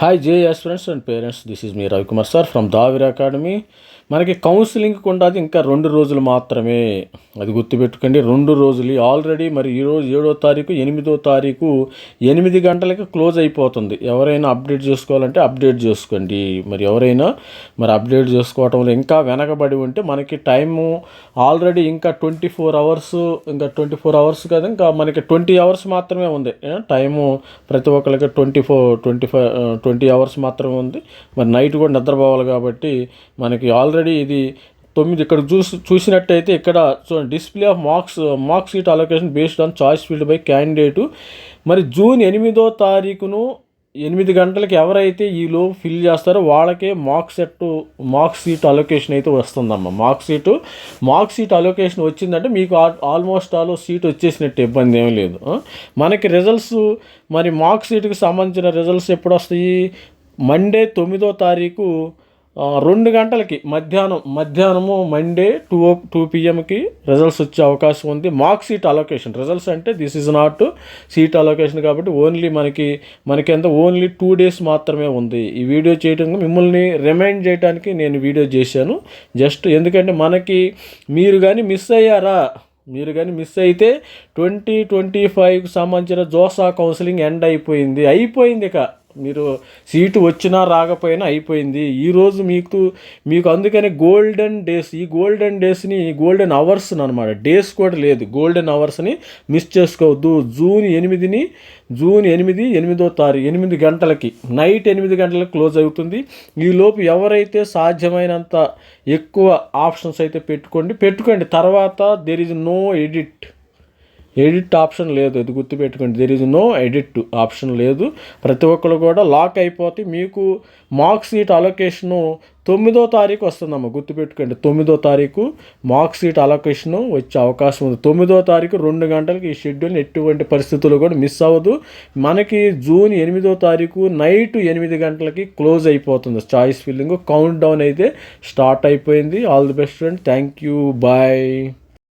Hi J friends and parents this is me Ravikumar sir from Davir academy మనకి counselling ఉండదు ఇంకా రెండు రోజులు మాత్రమే. అది గుర్తుపెట్టుకోండి రెండు రోజులు. ఆల్రెడీ మరి ఈరోజు ఏడో తారీఖు ఎనిమిదో తారీఖు ఎనిమిది గంటలకి క్లోజ్ అయిపోతుంది. ఎవరైనా అప్డేట్ చేసుకోవాలంటే అప్డేట్ చేసుకోండి. మరి ఎవరైనా మరి అప్డేట్ చేసుకోవటంలో ఇంకా వెనకబడి ఉంటే మనకి టైము ఆల్రెడీ ఇంకా ట్వంటీ ఫోర్ అవర్స్ ఇంకా ట్వంటీ ఫోర్ అవర్స్ కదా ఇంకా మనకి ట్వంటీ అవర్స్ మాత్రమే ఉంది. టైము ప్రతి ఒక్కరికి twenty four twenty five twenty hours మాత్రమే ఉంది. మరి నైట్ కూడా నిద్రపోవాలి కాబట్టి మనకి ఆల్రెడీ ఇది తొమ్మిది ఇక్కడ చూసి చూసినట్టయితే ఇక్కడ చూడండి display of marks marks seat allocation based on choice filled by candidate మరి జూన్ ఎనిమిదో తారీఖును ఎనిమిది గంటలకి ఎవరైతే ఈలో ఫిల్ చేస్తారో వాళ్ళకే mark set mark seat allocation అయితే వస్తుందమ్మా. Mark seat mark seat allocation వచ్చిందంటే మీకు ఆల్మోస్ట్ ఆల్ సీట్ వచ్చేసినట్టు ఇబ్బంది ఏం లేదు. మనకి రిజల్ట్స్ మరి మార్క్ సీట్కి సంబంధించిన రిజల్ట్స్ ఎప్పుడు వస్తాయి? మండే తొమ్మిదో తారీఖు రెండు గంటలకి మధ్యాహ్నం మధ్యాహ్నము మండే టూ ఓ టూ పిఎంకి రిజల్ట్స్ వచ్చే అవకాశం ఉంది. మార్క్ సీట్ అలొకేషన్ రిజల్ట్స్ అంటే this is not seat allocation కాబట్టి ఓన్లీ మనకి మనకి ఓన్లీ టూ డేస్ మాత్రమే ఉంది. ఈ వీడియో చేయడం మిమ్మల్ని రిమైండ్ చేయడానికి నేను వీడియో చేశాను. జస్ట్ ఎందుకంటే మనకి మీరు కానీ మిస్ అయ్యారా? మీరు కానీ మిస్ అయితే ట్వంటీ ట్వంటీ ఫైవ్కి సంబంధించిన జోసా కౌన్సిలింగ్ ఎండ్ అయిపోయింది. అయిపోయింది ఇక. మీరు సీటు వచ్చినా రాకపోయినా అయిపోయింది. ఈరోజు మీకు మీకు అందుకనే గోల్డెన్ డేస్ ఈ గోల్డెన్ డేస్ని గోల్డెన్ అవర్స్ అనమాట డేస్ కూడా లేదు. గోల్డెన్ అవర్స్ని మిస్ చేసుకోవద్దు. జూన్ ఎనిమిదిని జూన్ ఎనిమిది ఎనిమిదో తారీఖు ఎనిమిది గంటలకి నైట్ ఎనిమిది గంటలకు క్లోజ్ అవుతుంది. ఈ లోపు ఎవరైతే సాధ్యమైనంత ఎక్కువ ఆప్షన్స్ అయితే పెట్టుకోండి. పెట్టుకోండి. తర్వాత there is no edit edit option లేదు. ఇది గుర్తుపెట్టుకోండి. There is no edit option లేదు. ప్రతి ఒక్కరు కూడా లాక్ అయిపోతే మీకు మార్క్ సీట్ అలొకేషను తొమ్మిదో తారీఖు వస్తుందమ్మా. గుర్తుపెట్టుకోండి. తొమ్మిదో తారీఖు మార్క్ సీట్ అలొకేషను వచ్చే అవకాశం ఉంది. తొమ్మిదో తారీఖు రెండు గంటలకి ఈ షెడ్యూల్ ఎటువంటి పరిస్థితుల్లో కూడా మిస్ అవ్వదు. మనకి జూన్ ఎనిమిదో తారీఖు నైట్ ఎనిమిది గంటలకి క్లోజ్ అయిపోతుంది. చాయిస్ ఫిల్లింగ్ కౌంట్ డౌన్ అయితే స్టార్ట్ అయిపోయింది. All the best friend thank you bye